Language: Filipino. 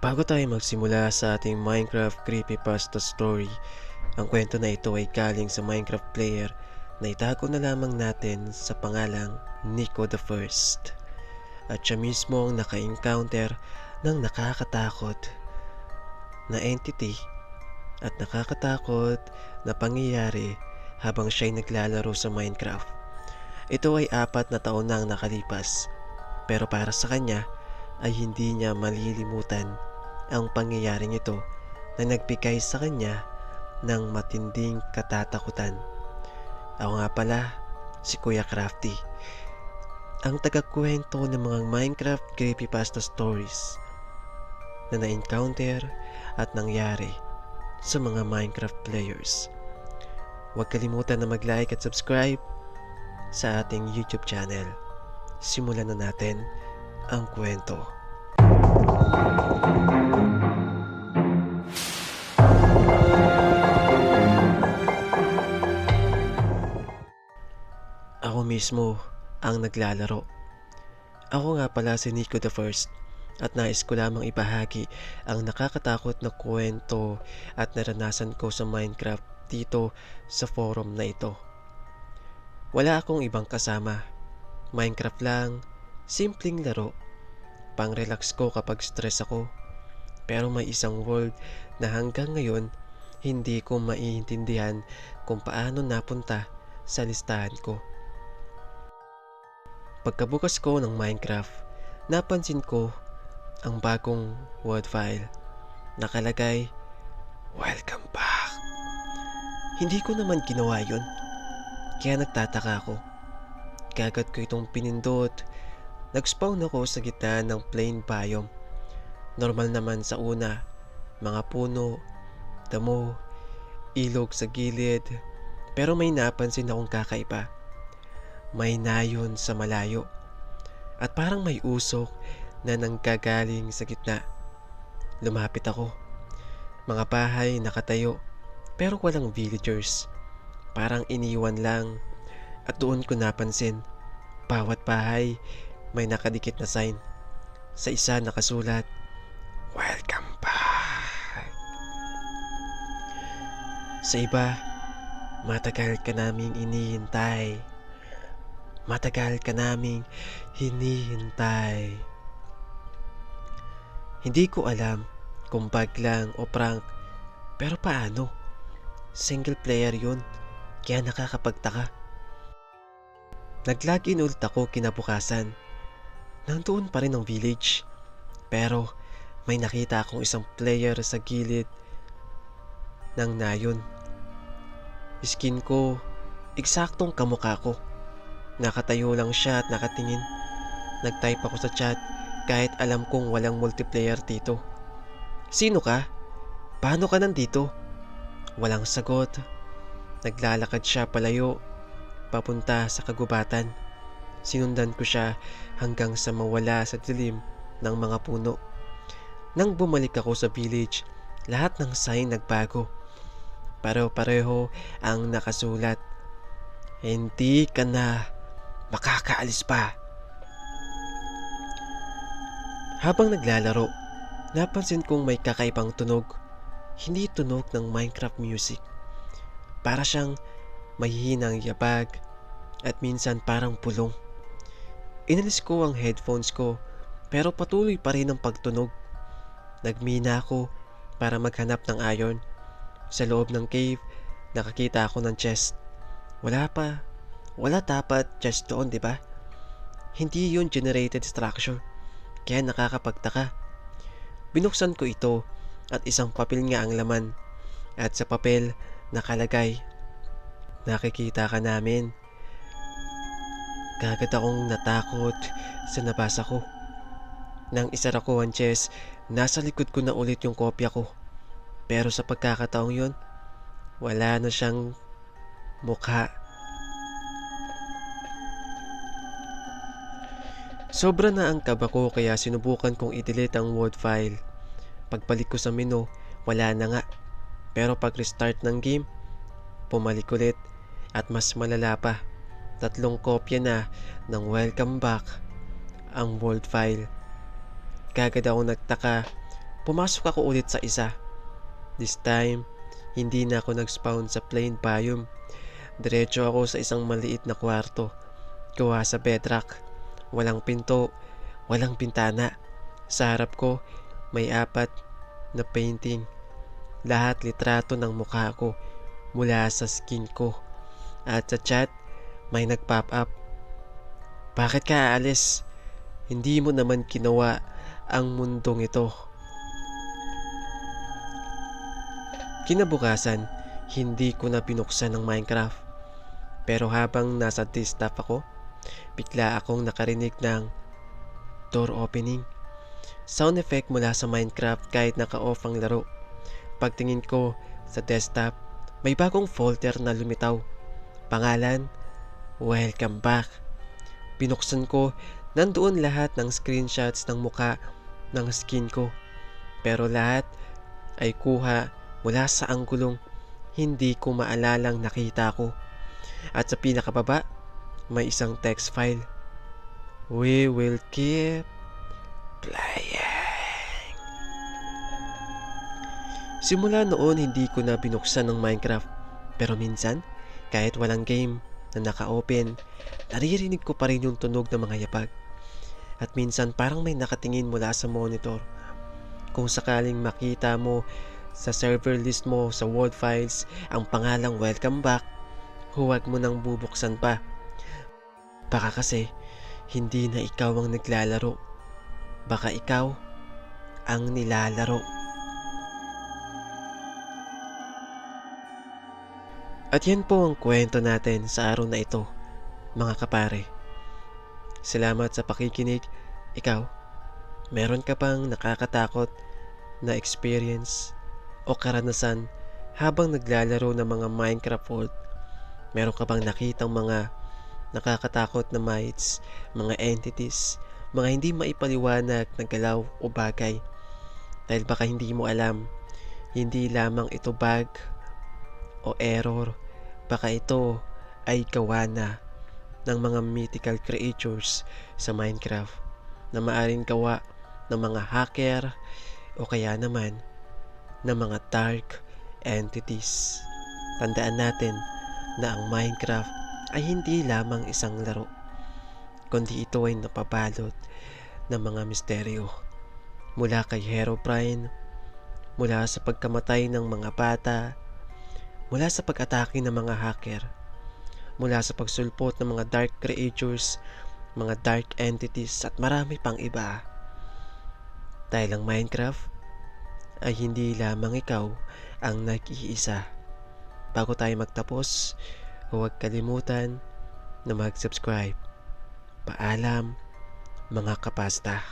Bago tayo magsimula sa ating Minecraft Creepypasta story, ang kwento na ito ay galing sa Minecraft player na itago na lamang natin sa pangalang Nico the First. At siya mismo ang naka-encounter ng nakakatakot na entity at nakakatakot na pangyayari habang siya'y naglalaro sa Minecraft. Ito ay apat na taon nang nakalipas, pero para sa kanya ay hindi niya malilimutan ang pangyayaring ito na nagbigay sa kanya ng matinding katatakutan. Ako nga pala, si Kuya Crafty. Ang tagakwento ng mga Minecraft creepypasta stories na na-encounter at nangyari sa mga Minecraft players. Huwag kalimutan na mag-like at subscribe sa ating YouTube channel. Simulan na natin ang kwento. Ako mismo ang naglalaro. Ako nga pala si Nico the First at nais ko lamang ibahagi ang nakakatakot na kwento at naranasan ko sa Minecraft dito sa forum na ito. Wala akong ibang kasama. Minecraft lang, simpleng laro. Pang-relax ko kapag stress ako. Pero may isang world na hanggang ngayon hindi ko maiintindihan kung paano napunta sa listahan ko. Pagkabukas ko ng Minecraft, napansin ko ang bagong word file. Nakalagay, Welcome back. Hindi ko naman ginawa yun. Kaya nagtataka ako. Kagad ko itong pinindot. Nag-spawn ako sa gitna ng plain biome. Normal naman sa una. Mga puno, damo, ilog sa gilid. Pero may napansin akong kakaiba. May nayon sa malayo. At parang may usok na nanggagaling sa gitna. Lumapit ako. Mga bahay nakatayo pero walang villagers. Parang iniwan lang at doon ko napansin bawat bahay may nakadikit na sign. Sa isa nakasulat, Welcome back. Sa iba, matagal ka naming inihintay. Matagal ka naming hinihintay. Hindi ko alam kung bug lang o prank, pero paano? Single player yun, kaya nakakapagtaka. Nag-login ulit ako kinabukasan. Nandoon pa rin ang village. Pero may nakita akong isang player sa gilid ng nayon. Skin ko, eksaktong kamukha ko. Nakatayo lang siya at nakatingin. Nag-type ako sa chat kahit alam kong walang multiplayer dito. Sino ka? Paano ka nandito? Walang sagot. Naglalakad siya palayo, papunta sa kagubatan. Sinundan ko siya hanggang sa mawala sa dilim ng mga puno. Nang bumalik ako sa village, lahat ng sign nagbago. Pareho-pareho ang nakasulat. Hindi ka na makakaalis pa. Habang naglalaro, napansin kong may kakaibang tunog. Hindi tunog ng Minecraft music. Para siyang mahihinang yabag at minsan parang pulong. Inalis ko ang headphones ko pero patuloy pa rin ang pagtunog. Nagmina ako para maghanap ng iron. Sa loob ng cave, nakakita ako ng chest. Wala pa. Wala dapat chest doon, di ba? Hindi yun generated structure. Kaya nakakapagtaka. Binuksan ko ito at isang papel nga ang laman. At sa papel, nakalagay, Nakikita ka namin. Kagad akong natakot sa nabasa ko. Nang isara ko ang chest, nasa likod ko na ulit yung kopya ko. Pero sa pagkakataong yun, wala na siyang mukha. Sobra na ang kaba ko kaya sinubukan kong i-delete ang word file. Pagbalik ko sa menu, wala na nga. Pero pag restart ng game, pumalik ulit at mas malala pa. Tatlong kopya na ng welcome back ang word file. Kagad ako nagtaka pumasok ako ulit sa isa. This time, hindi na ako nag-spawn sa plain biome. Diretso ako sa isang maliit na kwarto. Gawa sa bedrock. Walang pinto, walang pintana. Sa harap ko, may apat na painting. Lahat litrato ng mukha ko mula sa skin ko. At sa chat, may nag-pop up. Bakit ka aalis? Hindi mo naman ginawa ang mundong ito. Kinabukasan, hindi ko na binuksan ng Minecraft. Pero habang nasa desktop ako, bigla akong nakarinig ng door opening. Sound effect mula sa Minecraft kahit naka-off ang laro. Pagtingin ko sa desktop, may bagong folder na lumitaw. Pangalan, Welcome Back. Binuksan ko, nandoon lahat ng screenshots ng muka ng skin ko. Pero lahat ay kuha mula sa anggulong hindi ko maalalang nakita ko. At sa pinakababa, may isang text file. We will keep playing. Simula noon hindi ko na binuksan ng Minecraft. Pero minsan, kahit walang game na naka-open, naririnig ko pa rin yung tunog ng mga yapag. At minsan parang may nakatingin mula sa monitor. Kung sakaling makita mo sa server list mo sa world files ang pangalang welcome back, huwag mo nang bubuksan pa. Baka kasi hindi na ikaw ang naglalaro. Baka ikaw ang nilalaro. At yan po ang kwento natin sa araw na ito, mga kapare. Salamat sa pakikinig. Ikaw, meron ka bang nakakatakot na experience o karanasan habang naglalaro ng mga Minecraft World? Meron ka bang nakitang mga nakakatakot na mites, mga entities, mga hindi maipaliwanag na galaw o bagay? Dahil baka hindi mo alam, hindi lamang ito bug o error, baka ito ay gawa na ng mga mythical creatures sa Minecraft na maaring gawa ng mga hacker o kaya naman ng mga dark entities. Tandaan natin na ang Minecraft ay hindi lamang isang laro, kundi ito ay napabalot ng mga misteryo. Mula kay Herobrine, mula sa pagkamatay ng mga bata, mula sa pag-atake ng mga hacker, mula sa pagsulpot ng mga dark creatures, mga dark entities at marami pang iba. Dahil ang Minecraft ay hindi lamang ikaw ang nag-iisa. Bago tayo magtapos, huwag kalimutan na mag-subscribe. Paalam, mga kapasta.